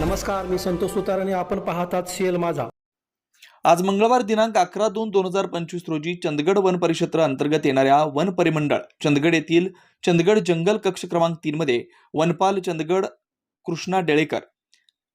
नमस्कार मी संतोष सुतार आणि आपण पाहतात सीएल माझा. आज मंगळवार दिनांक अकरा दोन दोन हजार पंचवीस रोजी चंदगड वन परिक्षेत्र अंतर्गत येणाऱ्या वन परिमंडळ चंदगड येथील चंदगड जंगल कक्ष क्रमांक तीन मध्ये वनपाल चंदगड कृष्णा डेळेकर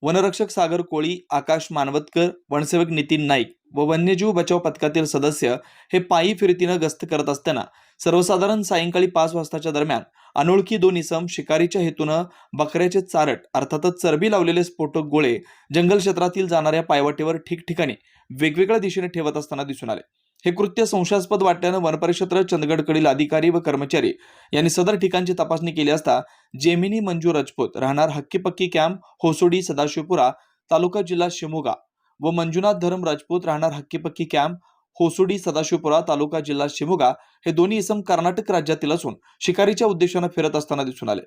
वनरक्षक सागर कोळी आकाश मानवतकर वनसेवक नितीन नाईक व वन्यजीव बचाव पथकातील सदस्य हे पायी फिरतीनं गस्त करत असताना सर्वसाधारण सायंकाळी पाच वाजताच्या दरम्यान अनोळखी दोन इसम शिकारीच्या हेतूनं बकऱ्याचे चारट अर्थातच चरबी लावलेले स्फोटक गोळे जंगल क्षेत्रातील जाणाऱ्या पायवाटेवर ठिकठिकाणी वेगवेगळ्या दिशेने ठेवत असताना दिसून आले. हे कृत्य संशयास्पद वाटल्यानं वनपरिक्षेत्र चंदगडकडील अधिकारी व कर्मचारी यांनी सदर ठिकाणची तपासणी केली असता जेमिनी मंजू राजपूत राहणार हक्कीपक्की कॅम्प होसोडी सदाशिवपुरा तालुका जिल्हा शिमोगा व मंजुनाथ धरम राजपूत राहणार हक्कीपक्की कॅम्प होसुडी सदाशिवपुरा तालुका जिल्हा शिमोगा हे दोन्ही इसम कर्नाटक राज्यातील असून शिकारीच्या उद्देशानं फिरत असताना दिसून आले.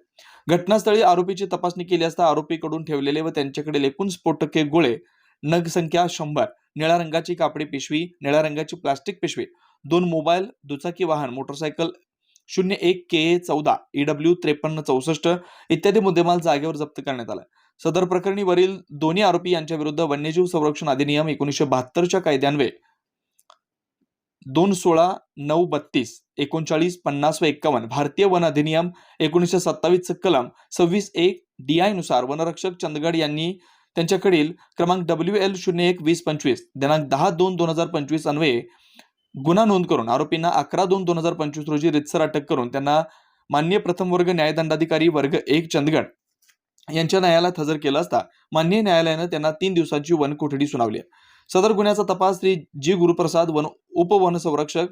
घटनास्थळी आरोपीची तपासणी केली असता आरोपीकडून ठेवलेले व त्यांच्याकडील एकूण स्फोटके गोळे नग संख्या शंभर निळ्या रंगाची कापडी पिशवी निळ्या रंगाची प्लास्टिक पिशवी दोन मोबाईल दुचाकी वाहन मोटरसायकल शून्य एक के ए चौदा ईडब्ल्यू त्रेपन्न चौसष्ट इत्यादी मुद्देमाल जागेवर जप्त करण्यात आला. सदर प्रकरणी वरील दोन्ही आरोपी यांच्या विरुद्ध वन्यजीव संरक्षण अधिनियम एकोणीसशे बहात्तरच्या कायद्यान्वये दोन सोळा नऊ बत्तीस एकोणचाळीस पन्नास व एक्कावन्न. भारतीय वन अधिनियम एकोणीसशे सत्तावीसचं कलम. सव्वीस एक डी आयनुसार वनरक्षक चंदगड यांनी त्यांच्याकडील क्रमांक डब्ल्यू एल शून्य एक वीस पंचवीस दिनांक दहा दोन दोन हजार पंचवीस अन्वये गुन्हा नोंद करून आरोपींना अकरा दोन दोन हजार पंचवीस रोजी रितसर अटक करून त्यांना मान्य प्रथम वर्ग न्यायदंडाधिकारी वर्ग एक चंदगड यांच्या न्यायालयात हजर केलं असता मान्य न्यायालयानं त्यांना तीन दिवसांची वन कोठडी सुनावली सदर गुन्ह्याचा तपास श्री जी गुरुप्रसाद वन उपवनसंरक्षक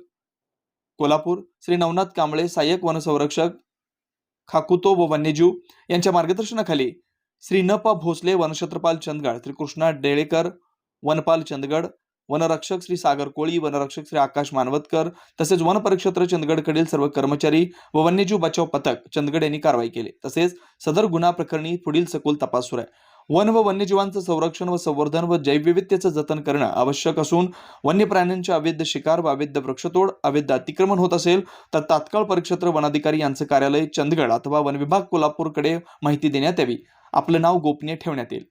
कोल्हापूर श्री नवनाथ कांबळे सहाय्यक वनसंरक्षक खाकुतो व वन्यजीव यांच्या मार्गदर्शनाखाली श्री न पा भोसले वनक्षेत्रपाल चंदगड श्री कृष्णा डेळेकर वनपाल चंदगड वनरक्षक श्री सागर कोळी वनरक्षक श्री आकाश मानवतकर तसेच वन परिक्षेत्र चंदगडकडील सर्व कर्मचारी व वन्यजीव बचाव पथक चंदगड यांनी कारवाई केली. तसेच सदर गुन्हा प्रकरणी पुढील सखोल तपास सुरू आहे. वन व वन्यजीवांचं संरक्षण व संवर्धन व जैवविविधतेचं जतन करणं आवश्यक असून वन्य प्राण्यांच्या अवैध शिकार व अवैध वृक्षतोड अवैध अतिक्रमण होत असेल तर तात्काळ परिक्षेत्र वनाधिकारी यांचं कार्यालय चंदगड अथवा वन विभाग कोल्हापूरकडे माहिती देण्यात यावी. आपलं नाव गोपनीय ठेवण्यात येईल.